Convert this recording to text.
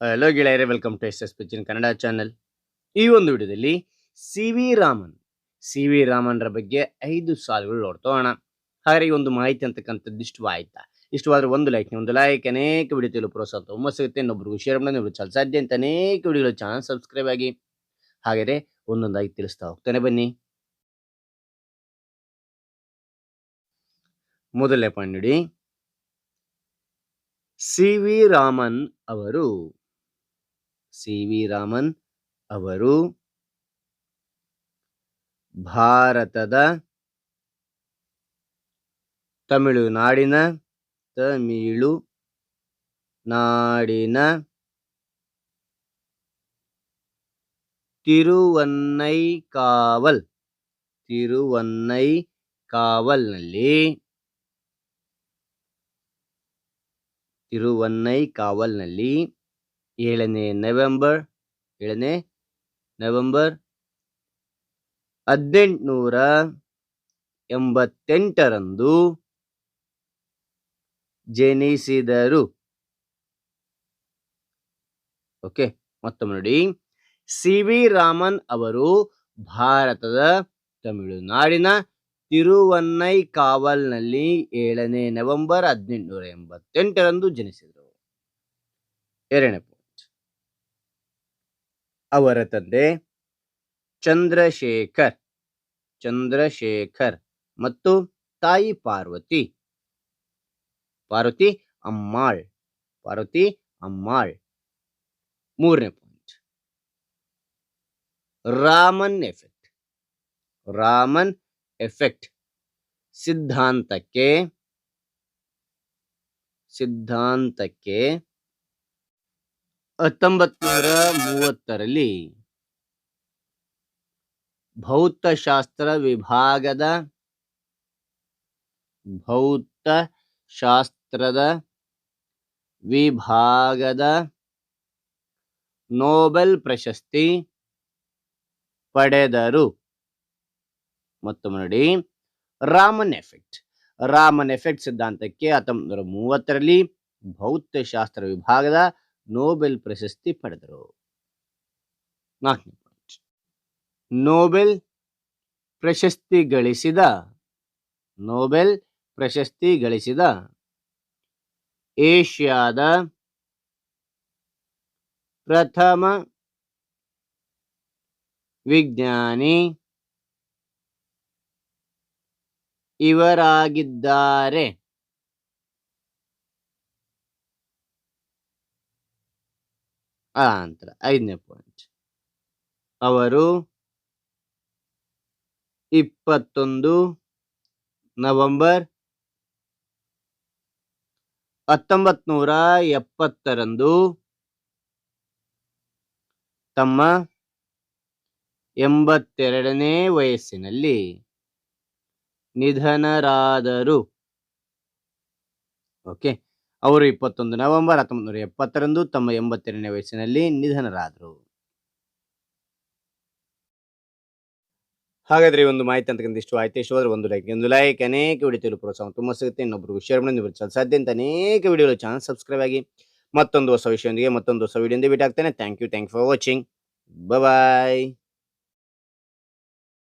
Hello ಗೆಳೆಯರೇ welcome to S S ಪಿಚಿನ್ Kannada channel ಈ ಒಂದು ವಿಡಿಯೋದಲ್ಲಿ C V Raman C V ರಾಮನ್ರ ಬಗ್ಗೆ ಐದು ಸಾಲುಗಳು ನೋಡ್ತೋಣ ಹಾಗೆ ಒಂದು ಮಾಹಿತಿ ಅಂತಕ್ಕಂಥದ್ದು ಇಷ್ಟವಾಯ್ತಾ? ಇಷ್ಟವಾದ್ರೆ ಒಂದು ಲೈಕ್ ಒಂದು ಲೈಕ್ ಅನೇಕ ವಿಡಿಯೋ ಪ್ರೋತ್ಸಾಹ ತುಂಬ ಸಿಗುತ್ತೆ, ಇನ್ನೊಬ್ರಿಗೂ ಶೇರ್ ಮಾಡಿ ನೀವು ಚಲ ಸಾಧ್ಯ ಅಂತ ಅನೇಕ ವಿಡಿಯೋಗಳು ಚಾನಲ್ ಸಬ್ಸ್ಕ್ರೈಬ್ ಆಗಿ. ಹಾಗೆಯೇ ಒಂದೊಂದಾಗಿ ತಿಳಿಸ್ತಾ ಹೋಗ್ತಾನೆ, ಬನ್ನಿ. ಮೊದಲನೇ ಪಾಯಿಂಟ್ ನೋಡಿ. ಸಿ ವಿ ರಾಮನ್ ಅವರು ಸಿ. ವಿ. ರಾಮನ್ ಅವರು ಭಾರತದ ತಮಿಳುನಾಡಿನ ತಮಿಳು ನಾಡಿನ ತಿರುವನ್ನೈಕಾವಲ್ ತಿರುವನ್ನೈಕಾವಲ್ನಲ್ಲಿ ತಿರುವನ್ನೈಕಾವಲ್ನಲ್ಲಿ ಏಳನೇ ನವೆಂಬರ್ ಏಳನೇ ನವೆಂಬರ್ ಹದಿನೆಂಟುನೂರ ಎಂಬತ್ತೆಂಟರಂದು ಜನಿಸಿದರು. ಓಕೆ ಮತ್ತೊಮ್ಮೆ ನೋಡಿ. ಸಿ ವಿ ರಾಮನ್ ಅವರು ಭಾರತದ ತಮಿಳುನಾಡಿನ ತಿರುವನ್ನೈ ಕಾವಲ್ನಲ್ಲಿ ಏಳನೇ ನವೆಂಬರ್ ಹದಿನೆಂಟುನೂರ ಎಂಬತ್ತೆಂಟರಂದು ಜನಿಸಿದರು. ಎರಡನೇ ಅವರ ತಂದೆ ಚಂದ್ರಶೇಖರ್. ಚಂದ್ರಶೇಖರ್ ಮತ್ತು ತಾಯಿ ಪಾರ್ವತಿ. ಪಾರ್ವತಿ ಅಮ್ಮಾಳ್. ಪಾರ್ವತಿ ಅಮ್ಮಾಳ್. ಮೂರನೇ point Raman effect. Raman effect. ಸಿದ್ಧಾಂತಕ್ಕೆ ಸಿದ್ಧಾಂತಕ್ಕೆ ಹತ್ತೊಂಬತ್ ನೂರ ಮೂವತ್ತರಲ್ಲಿ ಭೌತಶಾಸ್ತ್ರ ವಿಭಾಗದ ಭೌತಶಾಸ್ತ್ರದ ವಿಭಾಗದ ನೋಬೆಲ್ ಪ್ರಶಸ್ತಿ ಪಡೆದರು. ಮತ್ತೊಮ್ಮೆ ನೋಡಿ ರಾಮನ್ ಎಫೆಕ್ಟ್. ರಾಮನ್ ಎಫೆಕ್ಟ್ ಸಿದ್ಧಾಂತಕ್ಕೆ ಹತ್ತೊಂಬತ್ತು ನೂರ ಮೂವತ್ತರಲ್ಲಿ ಭೌತಶಾಸ್ತ್ರ ವಿಭಾಗದ ನೋಬೆಲ್ ಪ್ರಶಸ್ತಿ ಪಡೆದರು. ನೋಬೆಲ್ ಪ್ರಶಸ್ತಿ ಗಳಿಸಿದ ನೋಬೆಲ್ ಪ್ರಶಸ್ತಿ ಗಳಿಸಿದ ಏಷ್ಯಾದ ಪ್ರಥಮ ವಿಜ್ಞಾನಿ ಇವರಾಗಿದ್ದಾರೆ. ಆ ನಂತರ ಐದನೇ ಪಾಯಿಂಟ್ ಅವರು ಇಪ್ಪತ್ತೊಂದು ನವೆಂಬರ್ ಹತ್ತೊಂಬತ್ ನೂರ ಎಪ್ಪತ್ತರಂದು ತಮ್ಮ ಎಂಬತ್ತೆರಡನೇ ವಯಸ್ಸಿನಲ್ಲಿ ನಿಧನರಾದರು. ಓಕೆ ಅವರು ಇಪ್ಪತ್ತೊಂದು ನವೆಂಬರ್ ಹತ್ತೊಂಬತ್ತು ನೂರ ಎಪ್ಪತ್ತರಂದು ತಮ್ಮ ಎಂಬತ್ತೆರಡನೇ ವಯಸ್ಸಿನಲ್ಲಿ ನಿಧನರಾದರು. ಹಾಗಾದ್ರೆ ಒಂದು ಮಾಹಿತಿ ಅಂತಕ್ಕಂಥ ಇಷ್ಟು ಆಯ್ತು. ಇಷ್ಟು ಒಂದು ಲೈಕ್ ಒಂದು ಲೈಕ್ ಅನೇಕ ವಿಡಿಯೋ ಪ್ರೋತ್ಸಾಹ ತುಂಬ ಸಿಗುತ್ತೆ. ಇನ್ನೊಬ್ಬರು ಶೇರ್ ಮಾಡಿ, ನೀವು ಸಾಧ್ಯ ಅಂತ ಅನೇಕ ವಿಡಿಯೋಗಳು ಚಾನಲ್ ಸಬ್ಸ್ಕ್ರೈಬ್ ಆಗಿ ಮತ್ತೊಂದು ಹೊಸ ವಿಷಯದೊಂದಿಗೆ ಮತ್ತೊಂದು ಹೊಸ ವಿಡಿಯೋದಿಂದ ಭೇಟಿ ಆಗ್ತೇನೆ. Thank you thank for watching bye